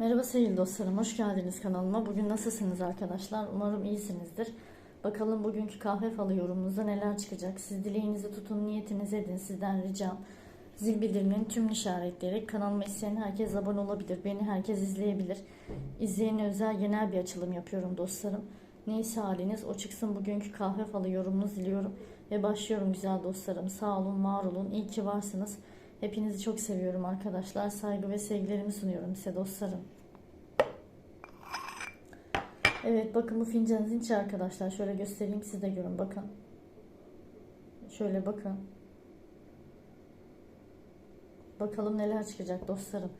Merhaba sevgili dostlarım, hoş geldiniz kanalıma. Bugün nasılsınız arkadaşlar? Umarım iyisinizdir. Bakalım bugünkü kahve falı yorumunuzda neler çıkacak? Siz dileğinizi tutun, niyetinizi edin. Sizden ricam zil bildirimlerini tüm işaretleyerek kanalıma isteyen herkes abone olabilir. Beni herkes izleyebilir. İzleyene özel genel bir açılım yapıyorum dostlarım. Neyse haliniz o çıksın bugünkü kahve falı yorumunuzu diliyorum. Ve başlıyorum güzel dostlarım. Sağ olun, var olun. İyi ki varsınız. Hepinizi çok seviyorum arkadaşlar. Saygı ve sevgilerimi sunuyorum size dostlarım. Evet bakın bu fincanınızın içi arkadaşlar. Şöyle göstereyim siz de görün bakın. Şöyle bakın. Bakalım neler çıkacak dostlarım.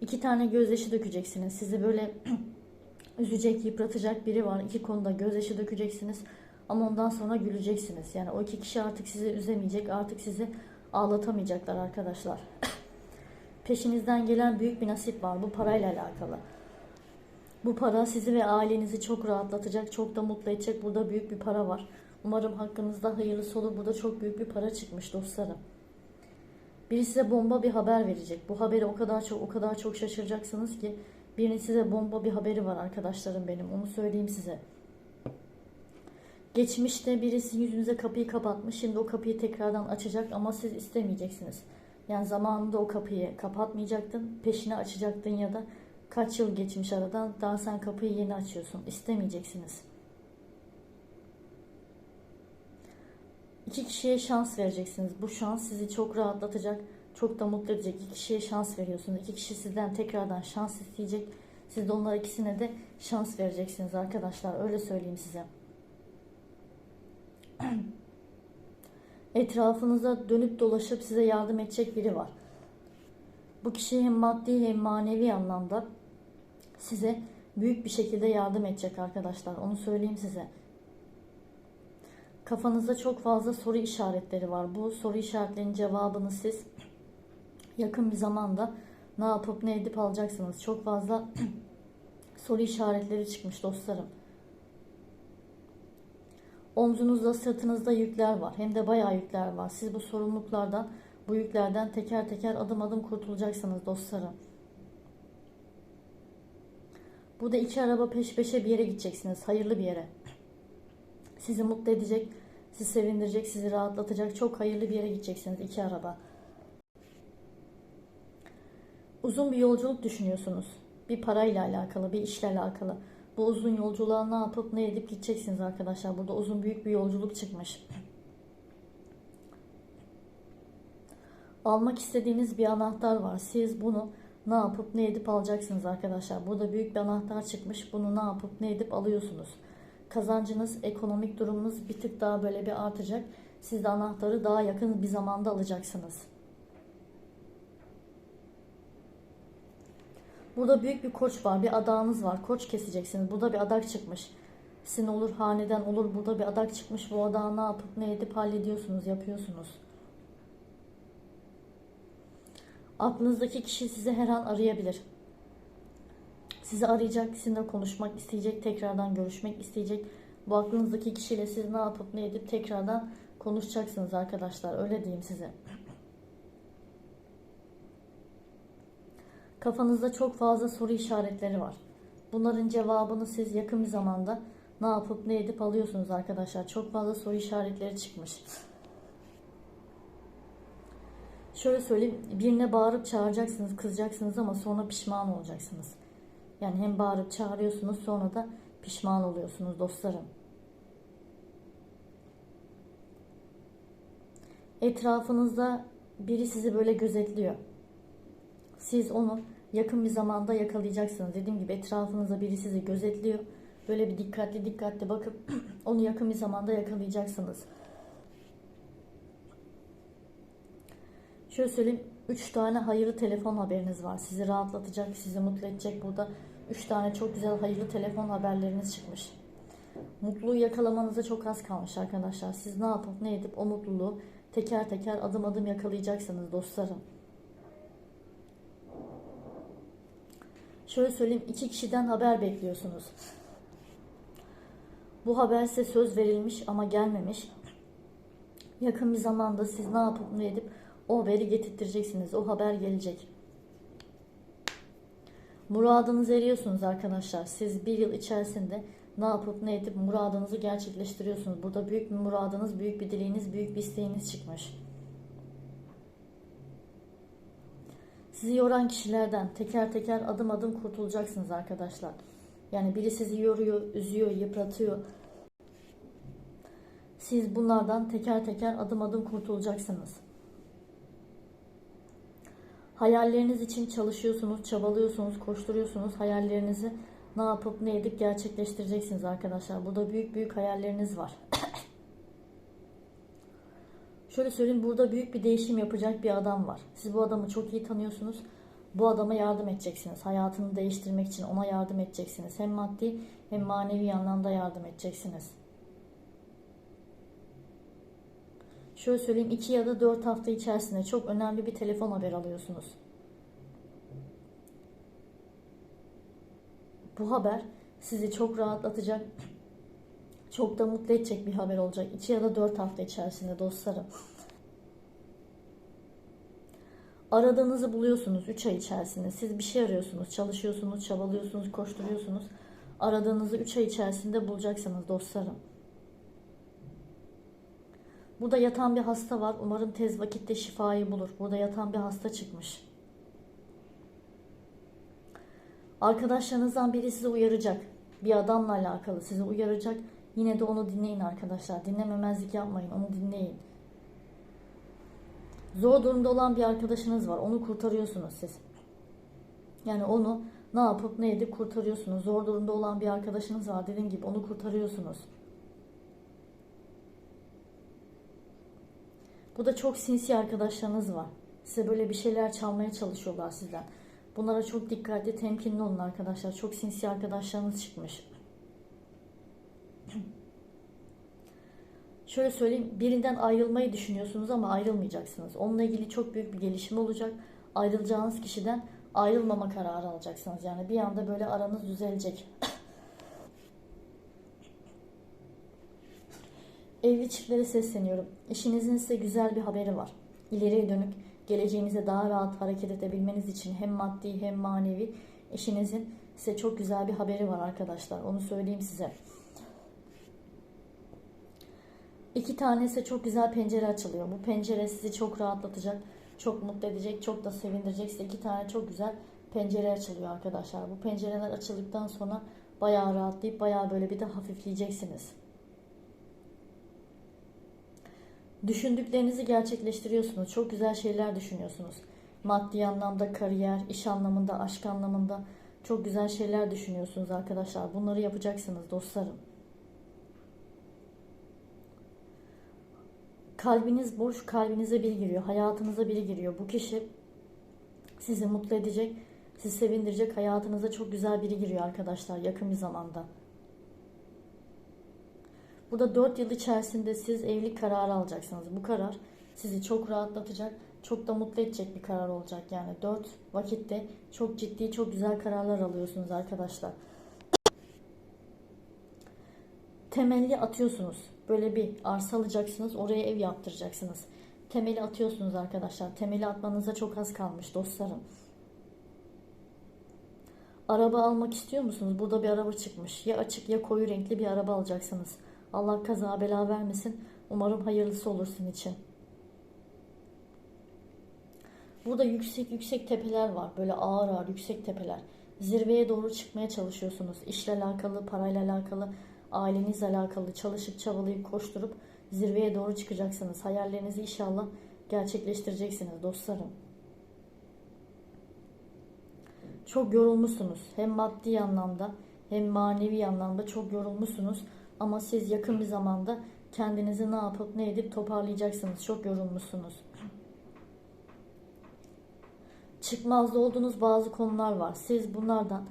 İki tane gözyaşı dökeceksiniz. Sizi böyle üzecek, yıpratacak biri var. İki konuda gözyaşı dökeceksiniz. Ama ondan sonra güleceksiniz. Yani o iki kişi artık sizi üzemeyecek. Artık sizi ağlatamayacaklar arkadaşlar. Peşinizden gelen büyük bir nasip var. Bu parayla alakalı. Bu para sizi ve ailenizi çok rahatlatacak, çok da mutlu edecek. Burada büyük bir para var. Umarım hakkınızda hayırlısı olur. Burada çok büyük bir para çıkmış dostlarım. Biri size bomba bir haber verecek. Bu haberi o kadar çok o kadar çok şaşıracaksınız ki birinin size bomba bir haberi var arkadaşlarım benim. Onu söyleyeyim size. Geçmişte birisi yüzünüze kapıyı kapatmış. Şimdi o kapıyı tekrardan açacak ama siz istemeyeceksiniz. Yani zamanında o kapıyı kapatmayacaktın, peşine açacaktın ya da kaç yıl geçmiş aradan daha sen kapıyı yeni açıyorsun. İstemeyeceksiniz. İki kişiye şans vereceksiniz. Bu şans sizi çok rahatlatacak, çok da mutlu edecek. İki kişiye şans veriyorsunuz. İki kişi sizden tekrardan şans isteyecek. Siz de onlar ikisine de şans vereceksiniz arkadaşlar. Öyle söyleyeyim size. Etrafınıza dönüp dolaşıp size yardım edecek biri var. Bu kişi hem maddi hem manevi anlamda size büyük bir şekilde yardım edecek arkadaşlar. Onu söyleyeyim size. Kafanızda çok fazla soru işaretleri var. Bu soru işaretlerinin cevabını siz yakın bir zamanda ne yapıp ne edip alacaksınız. Çok fazla soru işaretleri çıkmış dostlarım. Omzunuzda, sırtınızda yükler var. Hem de bayağı yükler var. Siz bu sorumluluklardan, bu yüklerden teker teker adım adım kurtulacaksınız dostlarım. Bu da iki araba peş peşe bir yere gideceksiniz. Hayırlı bir yere. Sizi mutlu edecek, sizi sevindirecek, sizi rahatlatacak çok hayırlı bir yere gideceksiniz. iki araba. Uzun bir yolculuk düşünüyorsunuz. Bir parayla alakalı, bir işle alakalı. Bu uzun yolculuğa ne yapıp ne edip gideceksiniz arkadaşlar. Burada uzun büyük bir yolculuk çıkmış. Almak istediğiniz bir anahtar var. Siz bunu ne yapıp ne edip alacaksınız arkadaşlar. Burada büyük bir anahtar çıkmış. Bunu ne yapıp ne edip alıyorsunuz. Kazancınız, ekonomik durumunuz bir tık daha böyle bir artacak. Siz de anahtarı daha yakın bir zamanda alacaksınız. Burada büyük bir koç var, bir adağınız var. Koç keseceksiniz. Burada bir adak çıkmış. Sizin olur, haneden olur. Burada bir adak çıkmış. Bu adağı ne yapıp ne edip hallediyorsunuz, yapıyorsunuz. Aklınızdaki kişi sizi her an arayabilir. Sizi arayacak, sizinle konuşmak isteyecek, tekrardan görüşmek isteyecek. Bu aklınızdaki kişiyle siz ne yapıp ne edip tekrardan konuşacaksınız arkadaşlar. Öyle diyeyim size. Kafanızda çok fazla soru işaretleri var. Bunların cevabını siz yakın bir zamanda ne yapıp ne edip alıyorsunuz arkadaşlar. Çok fazla soru işaretleri çıkmış. Şöyle söyleyeyim, birine bağırıp çağıracaksınız, kızacaksınız ama sonra pişman olacaksınız. Yani hem bağırıp çağırıyorsunuz sonra da pişman oluyorsunuz dostlarım. Etrafınızda biri sizi böyle gözetliyor. Siz onu yakın bir zamanda yakalayacaksınız. Dediğim gibi etrafınızda biri sizi gözetliyor. Böyle bir dikkatli dikkatli bakıp onu yakın bir zamanda yakalayacaksınız. Şöyle söyleyeyim. 3 tane hayırlı telefon haberiniz var. Sizi rahatlatacak, sizi mutlu edecek. Burada 3 tane çok güzel hayırlı telefon haberleriniz çıkmış. Mutluluğu yakalamanıza çok az kalmış arkadaşlar. Siz ne yapıp ne edip o mutluluğu teker teker adım adım yakalayacaksınız dostlarım. Şöyle söyleyeyim iki kişiden haber bekliyorsunuz. Bu haber size söz verilmiş ama gelmemiş. Yakın bir zamanda siz ne yapıp ne edip o haberi getirtireceksiniz. O haber gelecek. Muradınızı eriyorsunuz arkadaşlar. Siz bir yıl içerisinde ne yapıp ne edip muradınızı gerçekleştiriyorsunuz. Burada büyük bir muradınız, büyük bir dileğiniz, büyük bir isteğiniz çıkmış. Sizi yoran kişilerden teker teker adım adım kurtulacaksınız arkadaşlar. Yani biri sizi yoruyor, üzüyor, yıpratıyor. Siz bunlardan teker teker adım adım kurtulacaksınız. Hayalleriniz için çalışıyorsunuz, çabalıyorsunuz, koşturuyorsunuz. Hayallerinizi ne yapıp ne edip gerçekleştireceksiniz arkadaşlar. Burada büyük büyük hayalleriniz var. Şöyle söyleyeyim burada büyük bir değişim yapacak bir adam var. Siz bu adamı çok iyi tanıyorsunuz. Bu adama yardım edeceksiniz. Hayatını değiştirmek için ona yardım edeceksiniz. Hem maddi hem manevi anlamda yardım edeceksiniz. Şöyle söyleyeyim 2 ya da 4 hafta içerisinde çok önemli bir telefon haber alıyorsunuz. Bu haber sizi çok rahatlatacak, çok da mutlu edecek bir haber olacak. 2 ya da 4 hafta içerisinde dostlarım. Aradığınızı buluyorsunuz 3 ay içerisinde. Siz bir şey arıyorsunuz, çalışıyorsunuz, çabalıyorsunuz, koşturuyorsunuz. Aradığınızı 3 ay içerisinde bulacaksınız dostlarım. Burada yatan bir hasta var. Umarım tez vakitte şifayı bulur. Burada yatan bir hasta çıkmış. Arkadaşlarınızdan biri sizi uyaracak. Bir adamla alakalı sizi uyaracak. Yine de onu dinleyin arkadaşlar. Dinlememezlik yapmayın. Onu dinleyin. Zor durumda olan bir arkadaşınız var. Onu kurtarıyorsunuz siz. Yani onu ne yapıp ne edip kurtarıyorsunuz. Zor durumda olan bir arkadaşınız var. Dediğim gibi onu kurtarıyorsunuz. Bu da çok sinsi arkadaşlarınız var. Size böyle bir şeyler çalmaya çalışıyorlar sizden. Bunlara çok dikkatli, temkinli olun arkadaşlar. Çok sinsi arkadaşlarınız çıkmış. Şöyle söyleyeyim, birinden ayrılmayı düşünüyorsunuz ama ayrılmayacaksınız. Onunla ilgili çok büyük bir gelişme olacak. Ayrılacağınız kişiden ayrılmama kararı alacaksınız. Yani bir anda böyle aranız düzelecek. Evli çiftlere sesleniyorum. Eşinizin size güzel bir haberi var. İleriye dönük geleceğinize daha rahat hareket edebilmeniz için hem maddi hem manevi eşinizin size çok güzel bir haberi var arkadaşlar. Onu söyleyeyim size. İki tane ise çok güzel pencere açılıyor. Bu pencere sizi çok rahatlatacak, çok mutlu edecek, çok da sevindirecek. Size iki tane çok güzel pencere açılıyor arkadaşlar. Bu pencereler açıldıktan sonra bayağı rahatlayıp bayağı böyle bir de hafifleyeceksiniz. Düşündüklerinizi gerçekleştiriyorsunuz. Çok güzel şeyler düşünüyorsunuz. Maddi anlamda, kariyer, iş anlamında, aşk anlamında çok güzel şeyler düşünüyorsunuz arkadaşlar. Bunları yapacaksınız dostlarım. Kalbiniz boş, kalbinize biri giriyor, hayatınıza biri giriyor. Bu kişi sizi mutlu edecek, sizi sevindirecek, hayatınıza çok güzel biri giriyor arkadaşlar yakın bir zamanda. Burada 4 yıl içerisinde siz evlilik kararı alacaksınız. Bu karar sizi çok rahatlatacak, çok da mutlu edecek bir karar olacak. Yani 4 vakitte çok ciddi, çok güzel kararlar alıyorsunuz arkadaşlar. Temelli atıyorsunuz. Böyle bir arsa alacaksınız, oraya ev yaptıracaksınız. Temeli atıyorsunuz arkadaşlar. Temeli atmanıza çok az kalmış dostlarım. Araba almak istiyor musunuz? Burada bir araba çıkmış. Ya açık ya koyu renkli bir araba alacaksınız. Allah kaza bela vermesin. Umarım hayırlısı olur sizin için. Burada yüksek yüksek tepeler var. Böyle ağır ağır yüksek tepeler. Zirveye doğru çıkmaya çalışıyorsunuz. İşle alakalı, parayla alakalı, ailenizle alakalı çalışıp çabalayıp koşturup zirveye doğru çıkacaksınız. Hayallerinizi inşallah gerçekleştireceksiniz dostlarım. Çok yorulmuşsunuz. Hem maddi anlamda hem manevi anlamda çok yorulmuşsunuz. Ama siz yakın bir zamanda kendinizi ne yapıp ne edip toparlayacaksınız. Çok yorulmuşsunuz. Çıkmazda olduğunuz bazı konular var. Siz bunlardan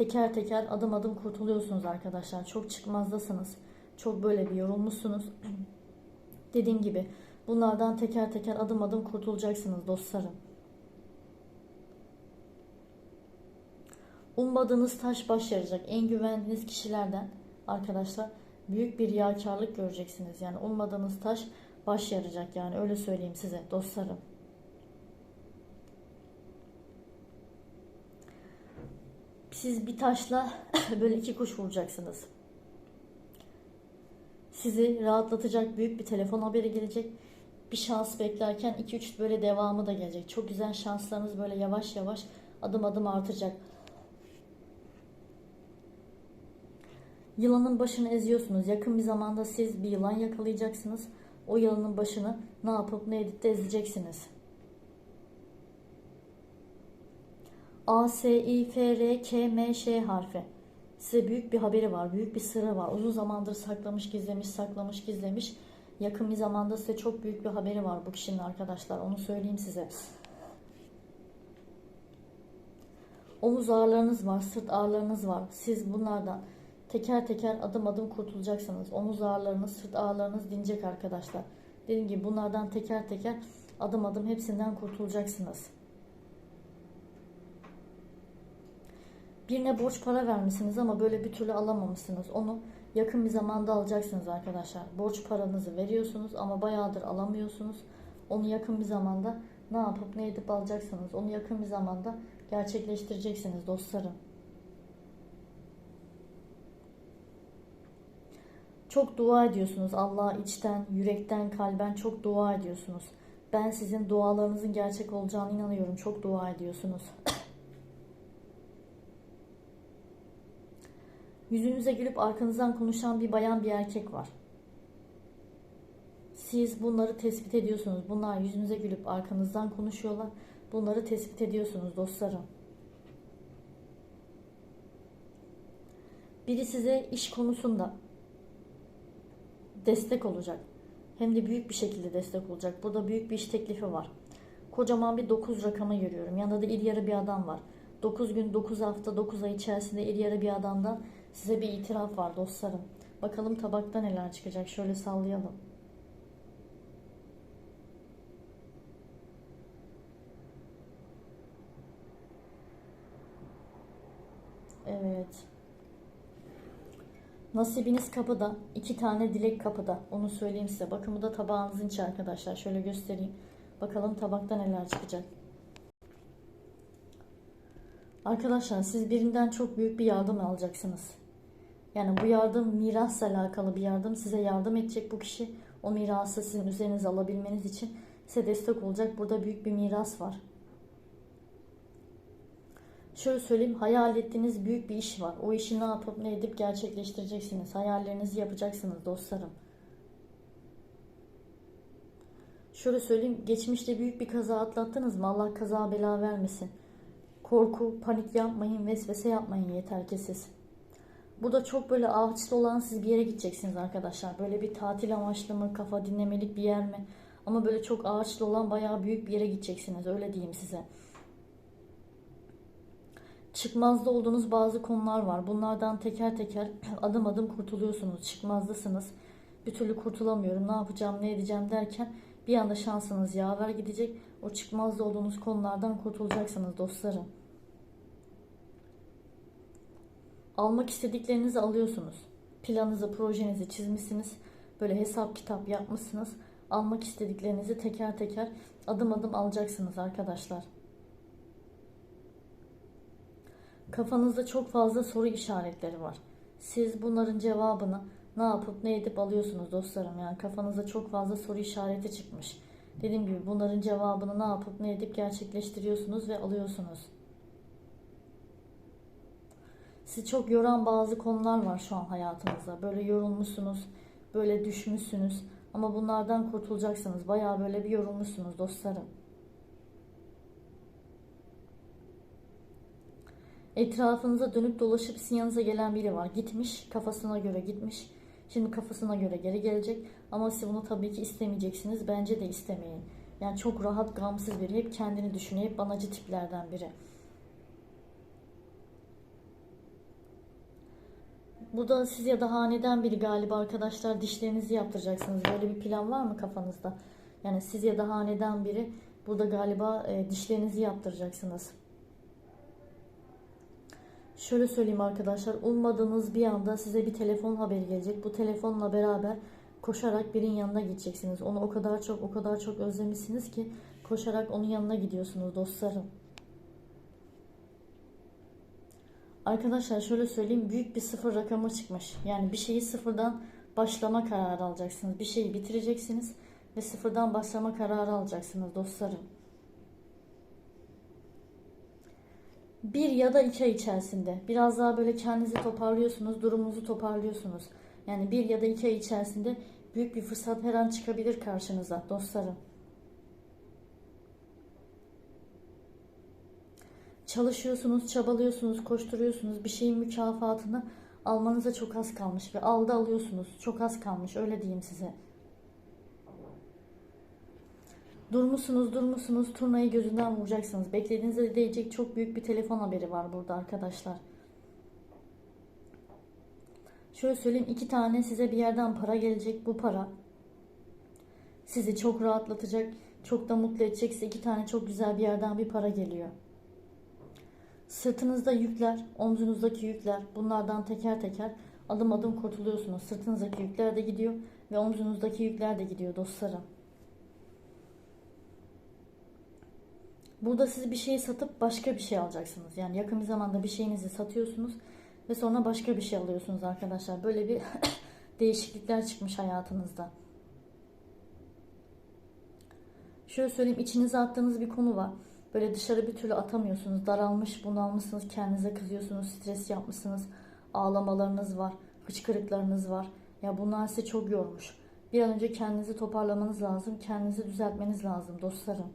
teker teker adım adım kurtuluyorsunuz arkadaşlar. Çok çıkmazdasınız. Çok böyle bir yorulmuşsunuz. Dediğim gibi bunlardan teker teker adım adım kurtulacaksınız dostlarım. Ummadığınız taş baş yarayacak. En güvendiğiniz kişilerden arkadaşlar büyük bir riyakarlık göreceksiniz. Yani ummadığınız taş baş yarayacak yani öyle söyleyeyim size dostlarım. Siz bir taşla böyle iki kuş vuracaksınız. Sizi rahatlatacak büyük bir telefon haberi gelecek. Bir şans beklerken 2-3 böyle devamı da gelecek. Çok güzel şanslarınız böyle yavaş yavaş adım adım artacak. Yılanın başını eziyorsunuz. Yakın bir zamanda siz bir yılan yakalayacaksınız. O yılanın başını ne yapıp ne edip de ezeceksiniz. A, S, I, F, R, K, M, Ş harfi. Size büyük bir haberi var, büyük bir sırrı var. Uzun zamandır saklamış, gizlemiş, saklamış, gizlemiş. Yakın bir zamanda size çok büyük bir haberi var bu kişinin arkadaşlar. Onu söyleyeyim size. Omuz ağrılarınız var, sırt ağrılarınız var. Siz bunlardan teker teker adım adım kurtulacaksınız. Omuz ağrılarınız, sırt ağrılarınız dinecek arkadaşlar. Dediğim gibi bunlardan teker teker adım adım hepsinden kurtulacaksınız. Birine borç para vermişsiniz ama böyle bir türlü alamamışsınız. Onu yakın bir zamanda alacaksınız arkadaşlar. Borç paranızı veriyorsunuz ama bayağıdır alamıyorsunuz. Onu yakın bir zamanda ne yapıp ne edip alacaksınız. Onu yakın bir zamanda gerçekleştireceksiniz dostlarım. Çok dua ediyorsunuz. Allah'a içten, yürekten, kalben çok dua ediyorsunuz. Ben sizin dualarınızın gerçek olacağına inanıyorum. Çok dua ediyorsunuz. Yüzünüze gülüp arkanızdan konuşan bir bayan bir erkek var. Siz bunları tespit ediyorsunuz. Bunlar yüzünüze gülüp arkanızdan konuşuyorlar. Bunları tespit ediyorsunuz dostlarım. Biri size iş konusunda destek olacak. Hem de büyük bir şekilde destek olacak. Burada büyük bir iş teklifi var. Kocaman bir 9 rakamı görüyorum. Yanında da iri yarı bir adam var. 9 gün, 9 hafta, 9 ay içerisinde iri yarı bir adamdan size bir itiraf var dostlarım. Bakalım tabakta neler çıkacak. Şöyle sallayalım. Evet. Nasibiniz kapıda. iki tane dilek kapıda. Onu söyleyeyim size. Bakın bu da tabağınızın içi arkadaşlar. Şöyle göstereyim. Bakalım tabakta neler çıkacak. Arkadaşlar siz birinden çok büyük bir yardım alacaksınız. Yani bu yardım mirasla alakalı bir yardım. Size yardım edecek bu kişi. O mirası sizin üzerinize alabilmeniz için size destek olacak. Burada büyük bir miras var. Şöyle söyleyeyim hayal ettiğiniz büyük bir iş var. O işi ne yapıp ne edip gerçekleştireceksiniz. Hayallerinizi yapacaksınız dostlarım. Şöyle söyleyeyim geçmişte büyük bir kaza atlattınız mı? Allah kaza bela vermesin. Korku, panik yapmayın, vesvese yapmayın yeter ki siz. Burada çok böyle ağaçlı olan siz bir yere gideceksiniz arkadaşlar. Böyle bir tatil amaçlı mı, kafa dinlemelik bir yer mi? Ama böyle çok ağaçlı olan bayağı büyük bir yere gideceksiniz öyle diyeyim size çıkmazda olduğunuz bazı konular var. Bunlardan teker teker adım adım kurtuluyorsunuz. Çıkmazdasınız. Bir türlü kurtulamıyorum. Ne yapacağım, ne edeceğim derken bir anda şansınız yaver gidecek. O çıkmazda olduğunuz konulardan kurtulacaksınız dostlarım. Almak istediklerinizi alıyorsunuz. Planınızı, projenizi çizmişsiniz. Böyle hesap kitap yapmışsınız. Almak istediklerinizi teker teker adım adım alacaksınız arkadaşlar. Kafanızda çok fazla soru işaretleri var. Siz bunların cevabını ne yapıp ne edip alıyorsunuz dostlarım. Yani kafanızda çok fazla soru işareti çıkmış. Dediğim gibi bunların cevabını ne yapıp ne edip gerçekleştiriyorsunuz ve alıyorsunuz. Sizi çok yoran bazı konular var şu an hayatınızda. Böyle yorulmuşsunuz, böyle düşmüşsünüz. Ama bunlardan kurtulacaksınız. Bayağı böyle bir yorulmuşsunuz dostlarım. Etrafınıza dönüp dolaşıp sizin yanınıza gelen biri var. Gitmiş, kafasına göre gitmiş. Şimdi kafasına göre geri gelecek. Ama siz bunu tabii ki istemeyeceksiniz. Bence de istemeyin. Yani çok rahat, gamsız biri. Hep kendini düşünüyor. Hep banacı tiplerden biri. Bu da siz ya da haneden biri galiba arkadaşlar dişlerinizi yaptıracaksınız. Böyle bir plan var mı kafanızda? Yani siz ya da haneden biri burada galiba e, dişlerinizi yaptıracaksınız. Şöyle söyleyeyim arkadaşlar. Ummadığınız bir anda size bir telefon haberi gelecek. Bu telefonla beraber koşarak birin yanına gideceksiniz. Onu o kadar çok o kadar çok özlemişsiniz ki koşarak onun yanına gidiyorsunuz dostlarım. Arkadaşlar şöyle söyleyeyim büyük bir sıfır rakamı çıkmış. Yani bir şeyi sıfırdan başlama kararı alacaksınız. Bir şeyi bitireceksiniz ve sıfırdan başlama kararı alacaksınız dostlarım. Bir ya da iki ay içerisinde biraz daha böyle kendinizi toparlıyorsunuz, durumunuzu toparlıyorsunuz. Yani bir ya da iki ay içerisinde büyük bir fırsat her an çıkabilir karşınıza dostlarım. Çalışıyorsunuz, çabalıyorsunuz, koşturuyorsunuz. Bir şeyin mükafatını almanıza çok az kalmış ve aldı alıyorsunuz. Çok az kalmış öyle diyeyim size. Durmuşsunuz, durmuşsunuz. Turnayı gözünden vuracaksınız. Beklediğinize değecek çok büyük bir telefon haberi var burada arkadaşlar. Şöyle söyleyeyim iki tane size bir yerden para gelecek. Bu para sizi çok rahatlatacak, çok da mutlu edecek. Size iki tane çok güzel bir yerden bir para geliyor. Sırtınızda yükler, omzunuzdaki yükler, bunlardan teker teker adım adım kurtuluyorsunuz. Sırtınızdaki yükler de gidiyor ve omzunuzdaki yükler de gidiyor dostlarım. Burada siz bir şeyi satıp başka bir şey alacaksınız. Yani yakın bir zamanda bir şeyinizi satıyorsunuz ve sonra başka bir şey alıyorsunuz arkadaşlar. Böyle bir değişiklikler çıkmış hayatınızda. Şöyle söyleyeyim içinize attığınız bir konu var. Böyle dışarı bir türlü atamıyorsunuz. Daralmış, bunalmışsınız, kendinize kızıyorsunuz, stres yapmışsınız. Ağlamalarınız var, hıçkırıklarınız var. Ya bunlar sizi çok yormuş. Bir an önce kendinizi toparlamanız lazım, kendinizi düzeltmeniz lazım dostlarım.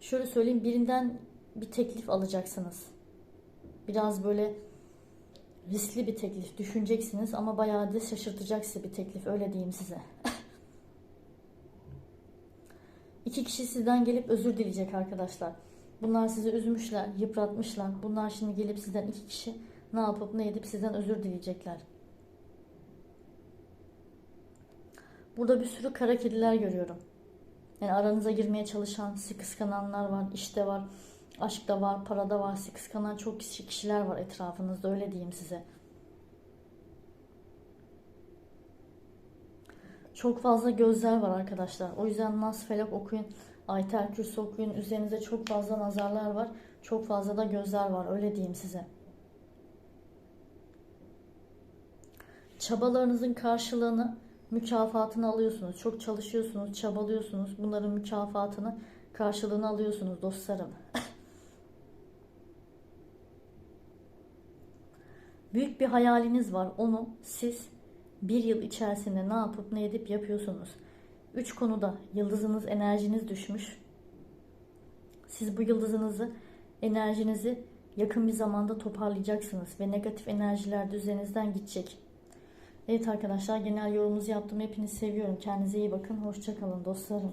Şöyle söyleyeyim birinden bir teklif alacaksınız. Biraz böyle riskli bir teklif düşüneceksiniz ama bayağı da şaşırtacak size bir teklif öyle diyeyim size. İki kişi sizden gelip özür dileyecek arkadaşlar. Bunlar sizi üzmüşler, yıpratmışlar. Bunlar şimdi gelip sizden iki kişi ne yapıp ne edip sizden özür dileyecekler. Burada bir sürü kara kediler görüyorum. Yani aranıza girmeye çalışan, sizi kıskananlar var, işte var, aşkta var, parada var, sizi kıskanan çok kişi, kişiler var etrafınızda öyle diyeyim size. Çok fazla gözler var arkadaşlar. O yüzden Nas Felak okuyun, Aytel Kürsü okuyun. Üzerinize çok fazla nazarlar var. Çok fazla da gözler var öyle diyeyim size. Çabalarınızın karşılığını mükafatını alıyorsunuz. Çok çalışıyorsunuz, çabalıyorsunuz. Bunların mükafatını, karşılığını alıyorsunuz dostlarım. Büyük bir hayaliniz var. Onu siz bir yıl içerisinde ne yapıp ne edip yapıyorsunuz. Üç konuda yıldızınız, enerjiniz düşmüş. Siz bu yıldızınızı, enerjinizi yakın bir zamanda toparlayacaksınız ve negatif enerjiler de üzerinizden gidecek. Evet arkadaşlar genel yorumunuzu yaptım. Hepinizi seviyorum. Kendinize iyi bakın. Hoşçakalın dostlarım.